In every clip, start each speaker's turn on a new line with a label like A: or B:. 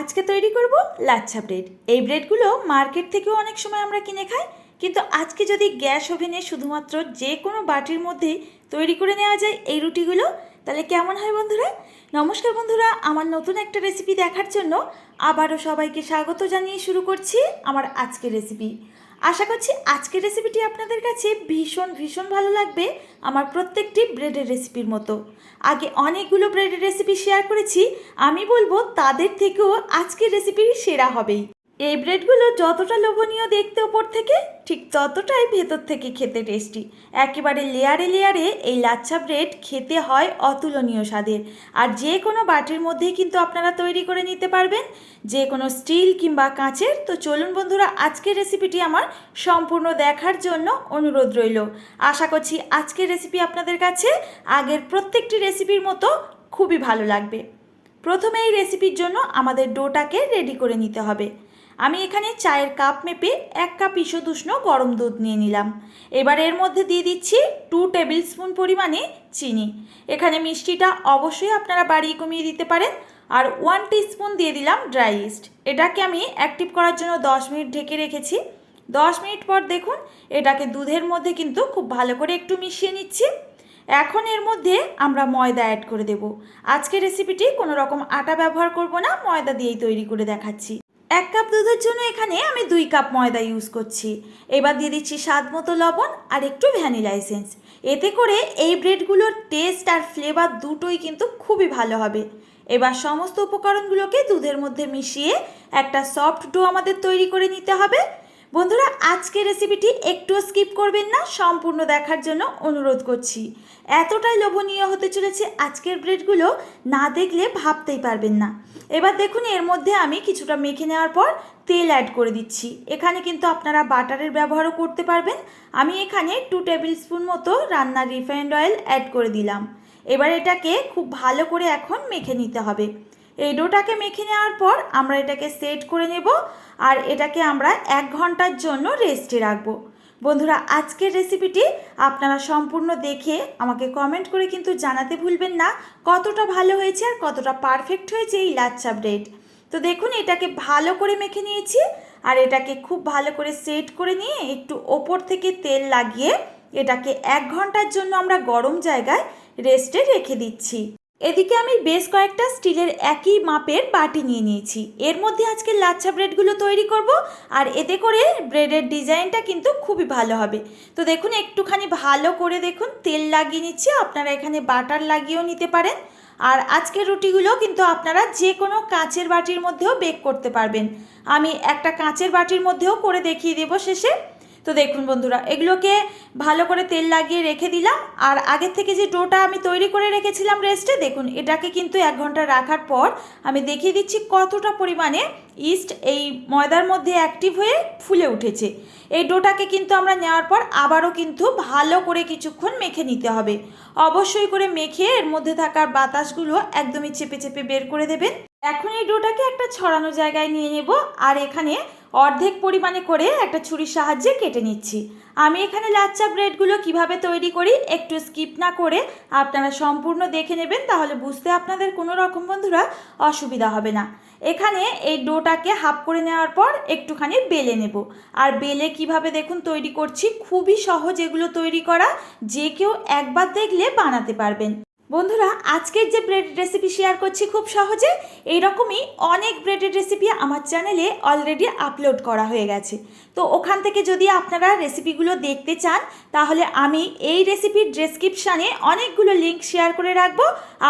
A: আজকে তৈরি করব লাচ্ছা ব্রেড। এই ব্রেডগুলো মার্কেট থেকেও অনেক সময় আমরা কিনে খাই, কিন্তু আজকে যদি গ্যাস ওভেনে শুধুমাত্র যে কোনো বাটির মধ্যে তৈরি করে নেওয়া যায় এই রুটিগুলো, তাহলে কেমন হয় বন্ধুরা? নমস্কার বন্ধুরা, আমার নতুন একটা রেসিপি দেখার জন্য আবারও সবাইকে স্বাগত জানিয়ে শুরু করছি আমার আজকের রেসিপি আশা করছি আজকের রেসিপিটি আপনাদের কাছে ভীষণ ভীষণ ভালো লাগবে আমার প্রত্যেকটি ব্রেডের রেসিপির মতো। আগে অনেকগুলো ব্রেডের রেসিপি শেয়ার করেছি, আমি বলব তাদের থেকেও আজকের রেসিপি সেরা হবেই। এই ব্রেডগুলো যতটা লোভনীয় দেখতে ওপর থেকে, ঠিক ততটাই ভেতর থেকে খেতে টেস্টি। একেবারে লেয়ারে লেয়ারে এই লাচ্ছা ব্রেড খেতে হয় অতুলনীয় স্বাদের। আর যে কোনো বাটির মধ্যেই কিন্তু আপনারা তৈরি করে নিতে পারবেন। যে কোনো স্টিল কিংবা কাঁচের। তো চলুন বন্ধুরা, আজকের রেসিপিটি আমার সম্পূর্ণ দেখার জন্য অনুরোধ রইল। আশা করছি আজকের রেসিপি আপনাদের কাছে আগের প্রত্যেকটি রেসিপির মতো খুবই ভালো লাগবে। প্রথমে এই রেসিপির জন্য আমাদের ডোটাকে রেডি করে নিতে হবে। আমি এখানে চায়ের কাপ মেপে এক কাপ ঈষদুষ্ণ গরম দুধ নিয়ে নিলাম। এবার এর মধ্যে দিয়ে দিচ্ছি টু টেবিল স্পুন পরিমাণে চিনি। এখানে মিষ্টিটা অবশ্যই আপনারা বাড়িয়ে কমিয়ে দিতে পারেন। আর ওয়ান স্পুন দিয়ে দিলাম ড্রাই ইস্ট। এটাকে আমি অ্যাক্টিভ করার জন্য দশ মিনিট ঢেকে রেখেছি। দশ মিনিট পর দেখুন, এটাকে দুধের মধ্যে কিন্তু খুব ভালো করে একটু মিশিয়ে নিচ্ছি। এখন এর মধ্যে আমরা ময়দা অ্যাড করে দেব। আজকে রেসিপিটি কোনো রকম আটা ব্যবহার করব না, ময়দা দিয়েই তৈরি করে দেখাচ্ছি। এক কাপ দুধের জন্য এখানে আমি দুই কাপ ময়দা ইউজ করছি। এবার দিয়ে দিচ্ছি স্বাদ মতো লবণ আর একটু ভ্যানিলা এসেন্স এতে করে এই ব্রেডগুলোর টেস্ট আর ফ্লেভার দুটোই কিন্তু খুবই ভালো হবে। এবার সমস্ত উপকরণগুলোকে দুধের মধ্যে মিশিয়ে একটা সফট ডো আমাদের তৈরি করে নিতে হবে। বন্ধুরা, আজকের রেসিপিটি একটুও স্কিপ করবেন না, সম্পূর্ণ দেখার জন্য অনুরোধ করছি। এতটাই লোভনীয় হতে চলেছে আজকের ব্রেডগুলো না দেখলে ভাবতেই পারবেন না। এবার দেখুন, এর মধ্যে আমি কিছুটা মেখে নেওয়ার পর তেল অ্যাড করে দিচ্ছি। এখানে কিন্তু আপনারা বাটারের ব্যবহারও করতে পারবেন। আমি এখানে টু টেবিল স্পুন মতো রান্নার রিফাইন্ড অয়েল অ্যাড করে দিলাম। এবার এটাকে খুব ভালো করে এখন মেখে নিতে হবে। এই ডোটাকে মেখে নেওয়ার পর আমরা এটাকে সেট করে নেব আর এটাকে আমরা এক ঘণ্টার জন্য রেস্টে রাখব। বন্ধুরা, আজকের রেসিপিটি আপনারা সম্পূর্ণ দেখে আমাকে কমেন্ট করে কিন্তু জানাতে ভুলবেন না কতটা ভালো হয়েছে আর কতটা পারফেক্ট হয়েছে এই লাচ্চা ব্রেড। তো দেখুন, এটাকে ভালো করে মেখে নিয়েছি আর এটাকে খুব ভালো করে সেট করে নিয়ে একটু ওপর থেকে তেল লাগিয়ে এটাকে এক ঘণ্টার জন্য আমরা গরম জায়গায় রেস্টে রেখে দিচ্ছি। এদিকে আমি বেশ কয়েকটা স্টিলের একই মাপের বাটি নিয়ে নিয়েছি। এর মধ্যে আজকে লাচ্ছা ব্রেডগুলো তৈরি করব আর এতে করে ব্রেডের ডিজাইনটা কিন্তু খুবই ভালো হবে। তো দেখুন, একটুখানি ভালো করে দেখুন, তেল লাগিয়ে নিচ্ছি, আপনারা এখানে বাটার লাগিয়েও নিতে পারেন। আর আজকের রুটিগুলো কিন্তু আপনারা যে কোনো কাঁচের বাটির মধ্যেও বেক করতে পারবেন। আমি একটা কাঁচের বাটির মধ্যেও করে দেখিয়ে দেবো শেষে। তো দেখুন বন্ধুরা, এগুলোকে ভালো করে তেল লাগিয়ে রেখে দিলাম। আর আগের থেকে যে ডোটা আমি তৈরি করে রেখেছিলাম রেস্টে, দেখুন এটাকে কিন্তু এক ঘণ্টা রাখার পর আমি দেখিয়ে দিচ্ছি কতটা পরিমাণে ইস্ট এই ময়দার মধ্যে অ্যাক্টিভ হয়ে ফুলে উঠেছে। এই ডোটাকে কিন্তু আমরা নেওয়ার পর আবারও কিন্তু ভালো করে কিছুক্ষণ মেখে নিতে হবে। অবশ্যই করে মেখে এর মধ্যে থাকার বাতাসগুলো একদমই চেপে চেপে বের করে দেবেন। এখন এই ডোটাকে একটা ছড়ানো জায়গায় নিয়ে নেব আর এখানে অর্ধেক পরিমাণে করে একটা ছুরির সাহায্যে কেটে নিচ্ছি। আমি এখানে লাচ্চা ব্রেডগুলো কীভাবে তৈরি করি একটু স্কিপ না করে আপনারা সম্পূর্ণ দেখে নেবেন, তাহলে বুঝতে আপনাদের কোনো রকম বন্ধুরা অসুবিধা হবে না। এখানে এই ডোটাকে হাফ করে নেওয়ার পর একটুখানি বেলে নেব। আর বেলে কীভাবে দেখুন তৈরি করছি, খুবই সহজ এগুলো তৈরি করা, যে কেউ একবার দেখলে বানাতে পারবেন। বন্ধুরা, আজকের যে ব্রেড রেসিপি শেয়ার করছি খুব সহজে, এইরকমই অনেক ব্রেডের রেসিপি আমার চ্যানেলে অলরেডি আপলোড করা হয়ে গেছে। তো ওখান থেকে যদি আপনারা রেসিপিগুলো দেখতে চান, তাহলে আমি এই রেসিপির ডেসক্রিপশানে অনেকগুলো লিঙ্ক শেয়ার করে রাখব,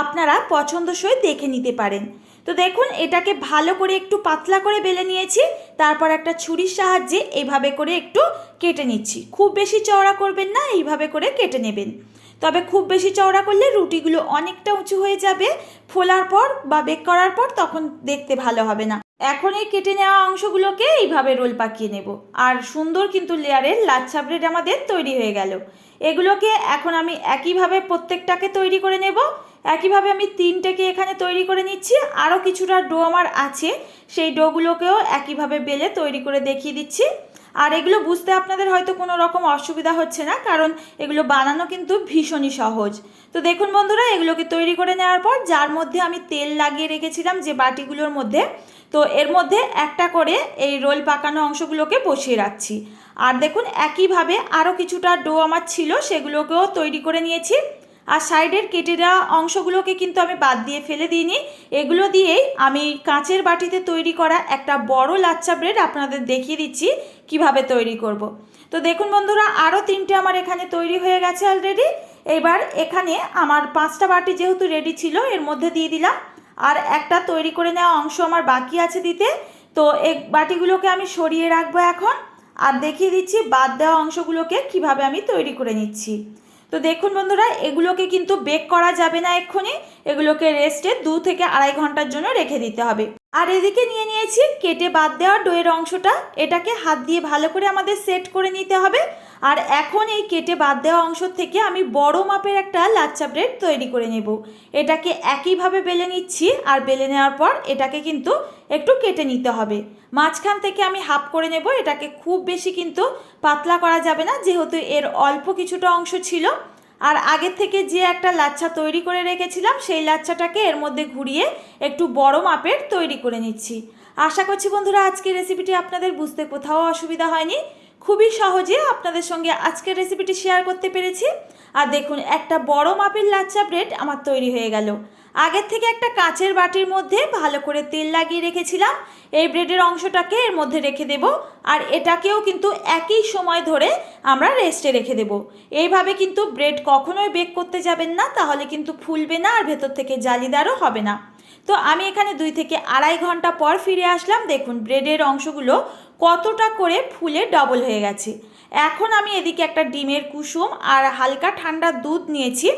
A: আপনারা পছন্দসই দেখে নিতে পারেন। তো দেখুন, এটাকে ভালো করে একটু পাতলা করে বেলে নিয়েছি, তারপর একটা ছুরির সাহায্যে এইভাবে করে একটু কেটে নিচ্ছি। খুব বেশি চওড়া করবেন না, এইভাবে করে কেটে নেবেন। তবে খুব বেশি চওড়া করলে রুটিগুলো অনেকটা উঁচু হয়ে যাবে। ফোলার পর বা বেক করার পর তখন দেখতে ভালো হবে না। এখন এই কেটে নেওয়া অংশগুলোকে এইভাবে রোল পাকিয়ে নেব। আর সুন্দর কিন্তু লেয়ারের লাচ্ছা ব্রেড আমাদের তৈরি হয়ে গেল। এগুলোকে এখন আমি একইভাবে প্রত্যেকটাকে তৈরি করে নেব। একইভাবে আমি তিনটেকে এখানে তৈরি করে নিচ্ছি। আরও কিছুটা ডো আমার আছে। সেই ডোগুলোকেও একইভাবে বেলে তৈরি করে দেখিয়ে দিচ্ছি। আর এগুলো বুঝতে আপনাদের হয়তো কোনো রকম অসুবিধা হচ্ছে না, কারণ এগুলো বানানো কিন্তু ভীষণই সহজ। তো দেখুন বন্ধুরা, এগুলোকে তৈরি করে নেওয়ার পর যার মধ্যে আমি তেল লাগিয়ে রেখেছিলাম যে বাটিগুলোর মধ্যে, তো এর মধ্যে একটা করে এই রোল পাকানো অংশগুলোকে বসিয়ে রাখছি। আর দেখুন, একইভাবে আরও কিছুটা ডো আমার ছিল, সেগুলোকেও তৈরি করে নিয়েছি। আর সাইডের কেটে দেওয়া অংশগুলোকে কিন্তু আমি বাদ দিয়ে ফেলে দিইনি। এগুলো দিয়েই আমি কাঁচের বাটিতে তৈরি করা একটা বড় লাচ্চা ব্রেড আপনাদের দেখিয়ে দিচ্ছি কীভাবে তৈরি করব। তো দেখুন বন্ধুরা, আরও তিনটে আমার এখানে তৈরি হয়ে গেছে অলরেডি এবার এখানে আমার পাঁচটা বাটি যেহেতু রেডি ছিল, এর মধ্যে দিয়ে দিলাম। আর একটা তৈরি করে নেওয়া অংশ আমার বাকি আছে দিতে। তো এই বাটিগুলোকে আমি সরিয়ে রাখব এখন। আর দেখিয়ে দিচ্ছি, বাদ দেওয়া অংশগুলোকে কীভাবে আমি তৈরি করে নিচ্ছি। তো দেখুন বন্ধুরা, এগুলোকে কিন্তু বেক করা যাবে না এক্ষুনি। এগুলোকে রেস্টে দু থেকে আড়াই ঘণ্টার জন্য রেখে দিতে হবে। আর এদিকে নিয়ে নিয়েছি, কেটে বাদ দেওয়া ডোয়ের অংশটা। এটাকে হাত দিয়ে ভালো করে আমাদের সেট করে নিতে হবে। আর এখন এই কেটে বাদ দেওয়া অংশ থেকে আমি বড় মাপের একটা লাচ্চা ব্রেড তৈরি করে নেব। এটাকে একইভাবে বেলে নিচ্ছি আর বেলে নেওয়ার পর এটাকে কিন্তু একটু কেটে নিতে হবে। মাঝখান থেকে আমি হাফ করে নেব, এটাকে খুব বেশি কিন্তু পাতলা করা যাবে না, যেহেতু এর অল্প কিছুটা অংশ ছিল। আর আগের থেকে যে একটা লাচ্ছা তৈরি করে রেখেছিলাম, সেই লাচ্ছাটাকে এর মধ্যে ঘুরিয়ে একটু বড় মাপের তৈরি করে নিচ্ছি। আশা করছি বন্ধুরা, আজকের রেসিপিটি আপনাদের বুঝতে কোথাও অসুবিধা হয়নি। খুবই সহজে আপনাদের সঙ্গে আজকের রেসিপিটি শেয়ার করতে পেরেছি। আর দেখুন, একটা বড় মাপের লাচ্চা ব্রেড আমার তৈরি হয়ে গেল। আগের থেকে একটা কাঁচের বাটির মধ্যে ভালো করে তেল লাগিয়ে রেখেছিলাম। এই ব্রেডের অংশটাকে এর মধ্যে রেখে দেব। আর এটাকেও কিন্তু একই সময় ধরে আমরা রেস্টে রেখে দেব। এইভাবে কিন্তু ব্রেড কখনোই বেক করতে যাবেন না, তাহলে কিন্তু ফুলবে না আর ভেতর থেকে জালিদারও হবে না। তো আমি এখানে দুই থেকে আড়াই ঘণ্টা পর ফিরে আসলাম। দেখুন ব্রেডের অংশগুলো কতটা করে ফুলে ডবল হয়ে গেছে। এখন আমি এদিকে একটা ডিমের কুসুম আর হালকা ঠান্ডা দুধ নিয়েছি।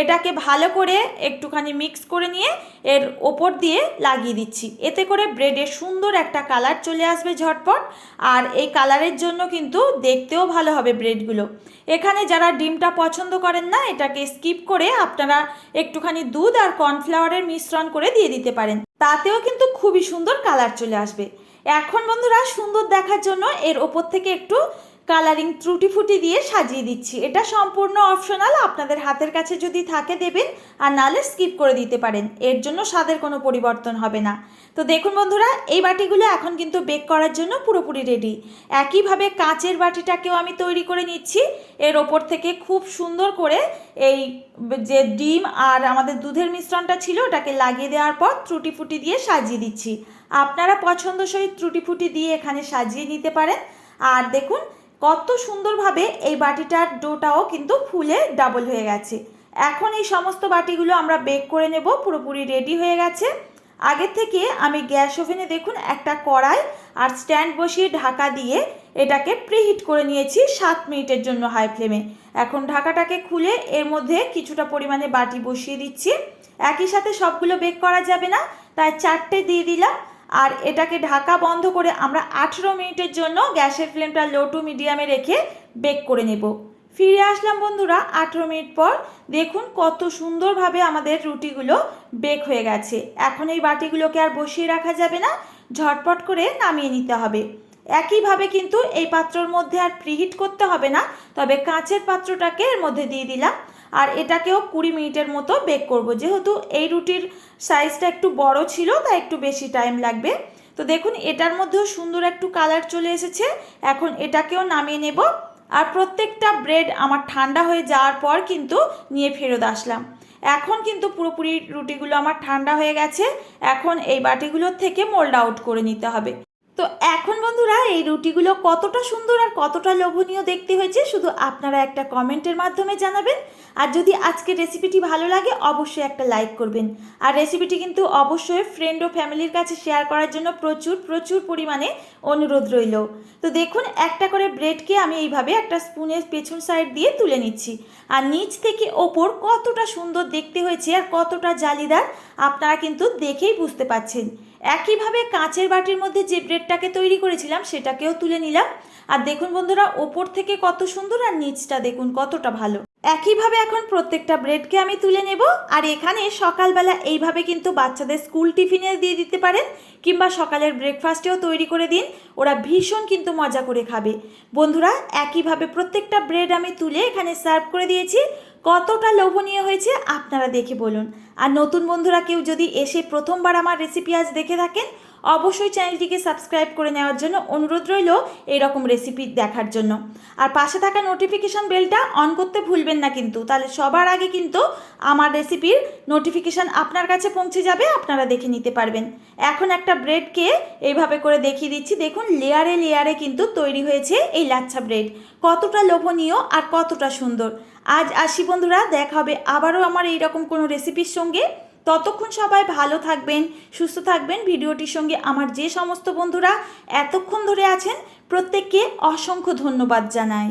A: এটাকে ভালো করে একটুখানি মিক্স করে নিয়ে এর ওপর দিয়ে লাগিয়ে দিচ্ছি। এতে করে ব্রেডের সুন্দর একটা কালার চলে আসবে ঝটপট। আর এই কালারের জন্য কিন্তু দেখতেও ভালো হবে ব্রেডগুলো এখানে যারা ডিমটা পছন্দ করেন না, এটাকে স্কিপ করে আপনারা একটুখানি দুধ আর কর্নফ্লাওয়ারের মিশ্রণ করে দিয়ে দিতে পারেন। তাতেও কিন্তু খুবই সুন্দর কালার চলে আসবে। এখন বন্ধুরা সুন্দর দেখার জন্য এর ওপর থেকে একটু কালারিং ত্রুটি ফুটি দিয়ে সাজিয়ে দিচ্ছি। এটা সম্পূর্ণ অপশনাল, আপনাদের হাতের কাছে যদি থাকে দেবেন, আর নালে স্কিপ করে দিতে পারেন। এর জন্য স্বাদের কোনো পরিবর্তন হবে না। তো দেখুন বন্ধুরা, এই বাটিগুলো এখন কিন্তু বেক করার জন্য পুরোপুরি রেডি। একইভাবে কাঁচের বাটিটাকেও আমি তৈরি করে নিচ্ছি। এর ওপর থেকে খুব সুন্দর করে এই যে ডিম আর আমাদের দুধের মিশ্রণটা ছিল, ওটাকে লাগিয়ে দেওয়ার পর ত্রুটি ফুটি দিয়ে সাজিয়ে দিচ্ছি। আপনারা পছন্দসই ত্রুটি ফুটি দিয়ে এখানে সাজিয়ে নিতে পারেন। আর দেখুন কত সুন্দরভাবে এই বাটিটার ডোটাও কিন্তু ফুলে ডাবল হয়ে গেছে। এখন এই সমস্ত বাটিগুলো আমরা বেক করে নেব, পুরোপুরি রেডি হয়ে গেছে। আগের থেকে আমি গ্যাস ওভেনে দেখুন একটা কড়াই আর স্ট্যান্ড বসিয়ে ঢাকা দিয়ে এটাকে প্রিহিট করে নিয়েছি সাত মিনিটের জন্য হাই ফ্লেমে এখন ঢাকাটাকে খুলে এর মধ্যে কিছুটা পরিমাণে বাটি বসিয়ে দিচ্ছি। একই সাথে সবগুলো বেক করা যাবে না, তাই চারটে দিয়ে দিলাম। আর এটাকে ঢাকা বন্ধ করে আমরা আঠেরো মিনিটের জন্য গ্যাসের ফ্লেমটা লো টু মিডিয়ামে রেখে বেক করে নেব। ফিরে আসলাম বন্ধুরা আঠেরো মিনিট পর। দেখুন কত সুন্দরভাবে আমাদের রুটিগুলো বেক হয়ে গেছে। এখন এই বাটিগুলোকে আর বসিয়ে রাখা যাবে না, ঝটপট করে নামিয়ে নিতে হবে। একইভাবে কিন্তু এই পাত্রর মধ্যে আর প্রিহিট করতে হবে না, তবে কাঁচের পাত্রটাকে এর মধ্যে দিয়ে দিলাম। আর এটাকেও কুড়ি মিনিটের মতো বেক করব। যেহেতু এই রুটির সাইজটা একটু বড় ছিল, তাই একটু বেশি টাইম লাগবে। তো দেখুন, এটার মধ্যেও সুন্দর একটু কালার চলে এসেছে। এখন এটাকেও নামিয়ে নেব। আর প্রত্যেকটা ব্রেড আমার ঠান্ডা হয়ে যাওয়ার পর কিন্তু নিয়ে ফেরত আসলাম। এখন কিন্তু পুরোপুরি রুটিগুলো আমার ঠান্ডা হয়ে গেছে। এখন এই বাটিগুলোর থেকে মোল্ড আউট করে নিতে হবে। তো এখন বন্ধুরা এই রুটিগুলো কতটা সুন্দর আর কতটা লোভনীয় দেখতে হয়েছে শুধু আপনারা একটা কমেন্টের মাধ্যমে জানাবেন। আর যদি আজকের রেসিপিটি ভালো লাগে, অবশ্যই একটা লাইক করবেন। আর রেসিপিটি কিন্তু অবশ্যই ফ্রেন্ড ও ফ্যামিলির কাছে শেয়ার করার জন্য প্রচুর প্রচুর পরিমাণে অনুরোধ রইল। তো দেখুন, একটা করে ব্রেডকে আমি এইভাবে একটা স্পুনের পেছন সাইড দিয়ে তুলে নিচ্ছি। আর নিচ থেকে ওপর কতটা সুন্দর দেখতে হয়েছে আর কতটা জালিদার আপনারা কিন্তু দেখেই বুঝতে পাচ্ছেন একইভাবে কাঁচের বাটির মধ্যে যে ব্রেডটাকে তৈরি করেছিলাম, সেটাকেও তুলে নিলাম। আর দেখুন বন্ধুরা, ওপর থেকে কত সুন্দর আর নিচটা দেখুন কতটা ভালো। একইভাবে এখন প্রত্যেকটা ব্রেডকে আমি তুলে নেব। আর এখানে সকালবেলা এইভাবে কিন্তু বাচ্চাদের স্কুল টিফিনে দিয়ে দিতে পারেন, কিংবা সকালের ব্রেকফাস্টেও তৈরি করে দিন। ওরা ভীষণ কিন্তু মজা করে খাবে। বন্ধুরা, একইভাবে প্রত্যেকটা ব্রেড আমি তুলে এখানে সার্ভ করে দিয়েছি। কতটা লোভনীয় হয়েছে আপনারা দেখে বলুন। আর নতুন বন্ধুরা কেউ যদি এসে প্রথমবার আমার রেসিপি আজ দেখে থাকেন অবশ্যই চ্যানেলটিকে সাবস্ক্রাইব করে নেওয়ার জন্য অনুরোধ রইল এইরকম রেসিপি দেখার জন্য। আর পাশে থাকা নোটিফিকেশান বেলটা অন করতে ভুলবেন না কিন্তু, তাহলে সবার আগে কিন্তু আমার রেসিপির নোটিফিকেশান আপনার কাছে পৌঁছে যাবে, আপনারা দেখে নিতে পারবেন। এখন একটা ব্রেডকে এইভাবে করে দেখিয়ে দিচ্ছি। দেখুন লেয়ারে লেয়ারে কিন্তু তৈরি হয়েছে এই লাচ্ছা ব্রেড কতটা লোভনীয় আর কতটা সুন্দর। আজ আসি বন্ধুরা, দেখা হবে আবারও আমার এইরকম কোনো রেসিপির সঙ্গে। ততক্ষণ সবাই ভালো থাকবেন, সুস্থ থাকবেন। ভিডিওটির সঙ্গে আমার যে সমস্ত বন্ধুরা এতক্ষণ ধরে আছেন, প্রত্যেককে অসংখ্য ধন্যবাদ জানাই।